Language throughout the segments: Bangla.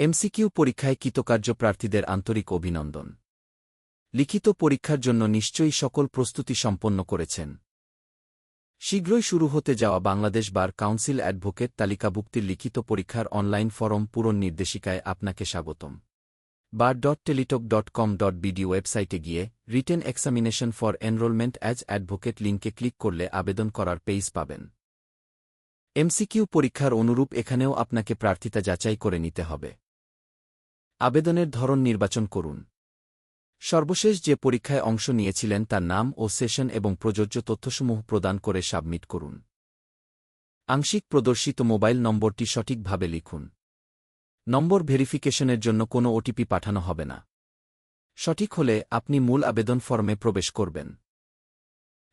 এমসিকিউ পরীক্ষায় কৃতকার্য প্রার্থীদের আন্তরিক অভিনন্দন। লিখিত পরীক্ষার জন্য নিশ্চয়ই সকল প্রস্তুতি সম্পন্ন করেছেন। শীঘ্রই শুরু হতে যাওয়া বাংলাদেশ বার কাউন্সিল অ্যাডভোকেট তালিকাভুক্তির লিখিত পরীক্ষার অনলাইন ফরম পূরণ নির্দেশিকায় আপনাকে স্বাগতম। Bar dot Teletalk dot com dot BD ওয়েবসাইটে গিয়ে written examination for enrolment as advocate লিঙ্কে ক্লিক করলে আবেদন করার পেইজ পাবেন। এমসিকিউ পরীক্ষার অনুরূপ এখানেও আপনাকে প্রার্থিতা যাচাই করে নিতে হবে। আবেদনের ধরন নির্বাচন করুন। সর্বশেষ যে পরীক্ষায় অংশ নিয়েছিলেন তার নাম ও সেশন এবং প্রযোজ্য তথ্যসমূহ প্রদান করে সাবমিট করুন। আংশিক প্রদর্শিত মোবাইল নম্বরটি সঠিকভাবে লিখুন। নম্বর ভেরিফিকেশনের জন্য কোনো ওটিপি পাঠানো হবে না। সঠিক হলে আপনি মূল আবেদন ফর্মে প্রবেশ করবেন।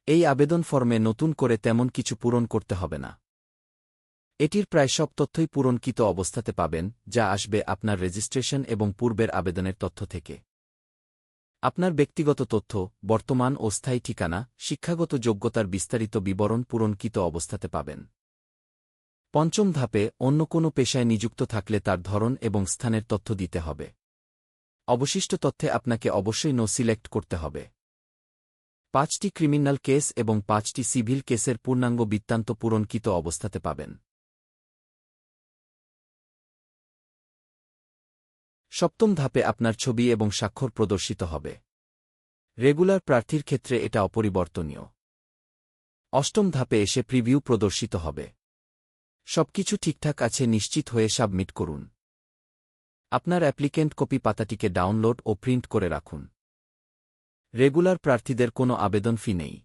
এই আবেদন ফর্মে নতুন করে তেমন কিছু পূরণ করতে হবে না। এটির প্রায় সব তথ্যই পূরণকৃত অবস্থাতে পাবেন, যা আসবে আপনার রেজিস্ট্রেশন এবং পূর্বের আবেদনের তথ্য থেকে। আপনার ব্যক্তিগত তথ্য, বর্তমান ও স্থায়ী ঠিকানা, শিক্ষাগত যোগ্যতার বিস্তারিত বিবরণ পূরণকৃত অবস্থাতে পাবেন। পঞ্চম ধাপে, অন্য কোনো পেশায় নিযুক্ত থাকলে তার ধরন এবং স্থানের তথ্য দিতে হবে। অবশিষ্ট তথ্যে আপনাকে অবশ্যই নো সিলেক্ট করতে হবে। পাঁচটি ক্রিমিনাল কেস এবং পাঁচটি সিভিল কেসের পূর্ণাঙ্গ বৃত্তান্ত পূরণকৃত অবস্থাতে পাবেন। সপ্তম ধাপে আপনার ছবি এবং স্বাক্ষর প্রদর্শিত হবে। রেগুলার প্রার্থীর ক্ষেত্রে এটা অপরিবর্তনীয়। অষ্টম ধাপে এসে প্রিভিউ প্রদর্শিত হবে। সবকিছু ঠিকঠাক আছে, নিশ্চিত হয়ে সাবমিট করুন। আপনার অ্যাপ্লিকেন্ট কপি পাতাটিকে ডাউনলোড ও প্রিন্ট করে রাখুন। রেগুলার প্রার্থীদের কোনো আবেদন ফি নেই।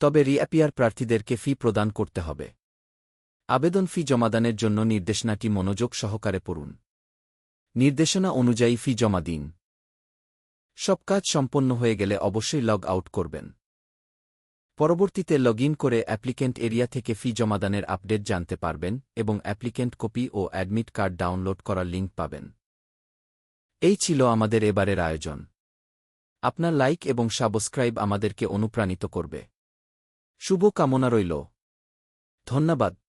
তবে রিঅ্যাপিয়ার প্রার্থীদেরকে ফি প্রদান করতে হবে। আবেদন ফি জমাদানের জন্য নির্দেশনাটি মনোযোগ সহকারে পড়ুন। নির্দেশনা অনুযায়ী ফি জমা দিন। সব কাজ সম্পন্ন হয়ে গেলে অবশ্যই লগ আউট করবেন। পরবর্তীতে লগ করে অ্যাপ্লিকেন্ট এরিয়া থেকে ফি জমাদানের আপডেট জানতে পারবেন এবং অ্যাপ্লিকেন্ট কপি ও অ্যাডমিট কার্ড ডাউনলোড করার লিঙ্ক পাবেন। এই ছিল আমাদের এবারের আয়োজন। আপনার লাইক এবং সাবস্ক্রাইব আমাদেরকে অনুপ্রাণিত করবে। শুভ কামনা রইল। ধন্যবাদ।